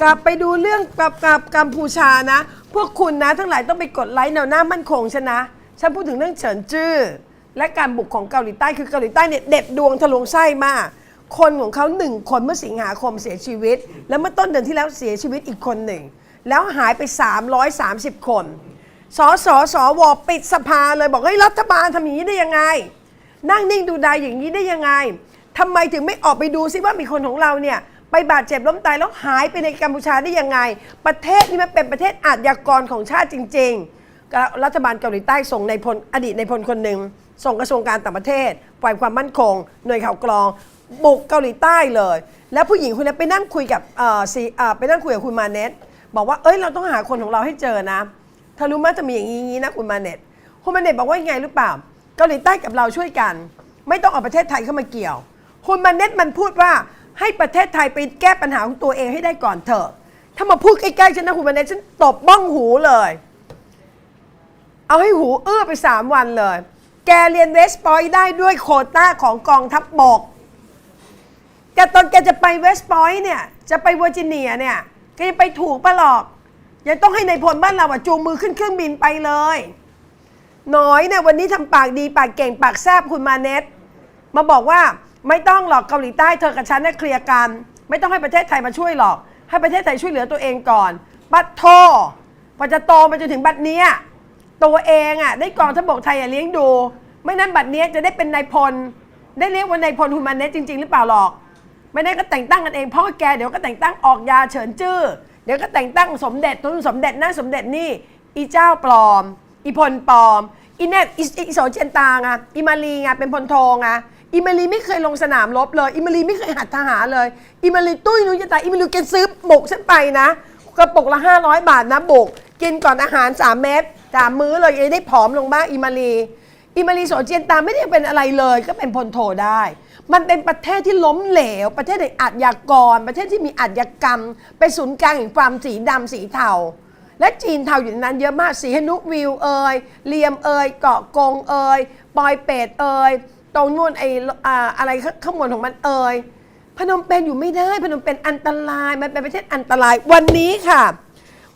กลับไปดูเรื่องกับกับกัมพูชานะ พวกคุณนะทั้งหลายต้องไปกดไลค์แนวหน้ามั่นคงชนะ ฉันพูดถึงเรื่องเฉินจื้อและการบุกของเกาหลีใต้คือเกาหลีใต้เนี่ยเด็ดดวงทะลวงไส้มาก คนของเขาหนึ่งคนเมื่อสิงหาคมเสียชีวิต แล้วเมื่อต้นเดือนที่แล้วเสียชีวิตอีกคนหนึ่ง แล้วหายไป 330 คนสสสวปิดสภาเลยบอกเฮ้ยรัฐบาลทำอย่างนี้ได้ยังไง นั่งนิ่งดูดายอย่างนี้ได้ยังไงทำไมถึงไม่ออกไปดูซิว่ามีคนของเราเนี่ย ไปบาดเจ็บล้มตายแล้วหายไปในกัมพูชาได้ยังไง ประเทศนี้มันเป็นประเทศอาชญากรของชาติจริงๆก็รัฐบาลเกาหลีใต้ส่งในพลอดีตในพลคนหนึ่งส่งกระทรวงการต่างประเทศฝ่ายความมั่นคง หน่วยข่าวกรอง บุกเกาหลีใต้เลย แล้วผู้หญิงคนนี้ไปนั่งคุยกับเอ่อซีเอ่อไปนั่งคุยกับคุณมาเนตบอกว่าเอ้ยเราต้องหาคนของเราให้เจอนะเธอรู้ไหมจะมีอย่างนี้นะคุณมาเนตคุณมาเนตบอกว่ายังไงหรือเปล่าเกาหลีใต้กับเราช่วยกัน ไม่ต้องเอาประเทศไทยเข้ามาเกี่ยว คุณมาเน็ตมันพูดว่า ให้ประเทศไทยไปแก้ปัญหาของตัวเองให้ได้ก่อนเถอะ ถ้ามาพูดใกล้ๆฉันนะคุณมาเน็ตฉันตบบ้องหูเลย เอาให้หูเอื้อไป3วันเลย แกเรียนเวสต์พอยต์ได้ด้วยโคต้าของกองทัพบบกแกตอนแกจะไปเวสต์พอยต์เนี่ย จะไปเวอร์จิเนียเนี่ยแกยังไปถูกปะหรอก ยังต้องให้ในพลบ้านเราอะจูงมือขึ้นเครื่องบินไปเลย น้อยเนี่ยวันนี้ทำปากดีปากเก่งปากแซบคุณมาเน็ตมาบอกว่า ไม่ต้องหรอกเกาหลีใต้เธอกับฉันเนี่ยเคลียร์กัน ไม่ต้องให้ประเทศไทยมาช่วยหรอก ให้ประเทศไทยช่วยเหลือตัวเองก่อนบัตโทพอจะโตมาจนถึงบัดเนี้ยตัวเองอะได้กองทัพบกไทยเลี้ยงดู ไม่นั้นบัดเนี้ยจะได้เป็นนายพล ได้เรียกว่านายพลฮุมันเนตจริง ๆ หรือเปล่าหรอก ไม่ได้ก็แต่งตั้งกันเองพ่อแกเดี๋ยวก็แต่งตั้งออกยาเฉินจื้อเดี๋ยวก็แต่งตั้งสมเด็จนู่นสมเด็จนั่นสมเด็จนี่อีเจ้าปลอม อีพลปลอมอีเนตอีโสเชียนตางอีมาลีไงเป็นพลโทไงอี อิมาลีไม่เคยลงสนามรบเลยอีมาลีไม่เคยหัดทหารเลยอีมาลีตุ้ยนุ้ยจะตายอีมาลีแกซื้อบุกฉันไปนะกระปุกละ 500 บาทนะบก กินก่อนอาหาร 3 เม็ดสามมื้อเลยยังได้ผอมลงบ้างอีมาลีอิมารีโสเจียนตามไม่ได้เป็นอะไรเลย ก็เป็นพลโทได้ มันเป็นประเทศที่ล้มเหลว ประเทศแห่งอาชญากร ประเทศที่มีอาชญากรรมเป็นศูนย์กลางแห่งความสีดำสีเทาและจีนเทาอยู่ในนั้นเยอะมากสีฮนุวิวเอยเลียมเอยเกาะกงเอยปอยเป็ดเอย ตรงนู่นไออ่าอะไรข้างบนของมันเอยพนมเปญอยู่ไม่ได้ พนมเปญอันตรายมันเป็นประเทศอันตรายวันนี้ค่ะ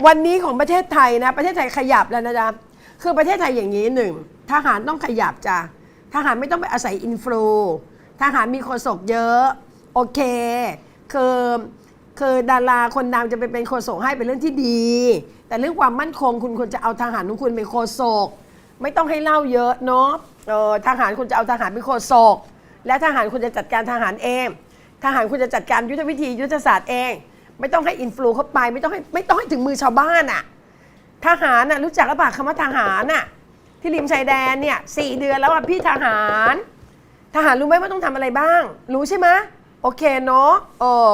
วันนี้ของประเทศไทยนะ ประเทศไทยขยับแล้วนะจ๊ะคือประเทศไทยอย่างนี้หนึ่งทหารต้องขยับจ้ะทหารไม่ต้องไปอาศัยอินฟลูทหารมีโฆษกเยอะโอเค คือคือดาราคนดังจะไปเป็นโฆษกให้เป็นเรื่องที่ดี แต่เรื่องความมั่นคงคุณควรจะเอาทหารของคุณเป็นโฆษกไม่ต้องให้เล่าเยอะเนาะ เออทหารคุณจะเอาทหารเป็นโฆษกและทหารคุณจะจัดการทหารเอง ทหารคุณจะจัดการยุทธวิธียุทธศาสตร์เอง ไม่ต้องให้อินฟลูเข้าไปไม่ต้องให้ไม่ต้องให้ถึงมือชาวบ้านอะทหารน่ะรู้จักหรือเปล่าคำว่าทหารน่ะที่ริมชายแดนเนี่ยสี่เดือนแล้วอะพี่ทหาร ทหารรู้ไหมว่าต้องทำอะไรบ้าง รู้ใช่ไหมโอเคเนาะเออ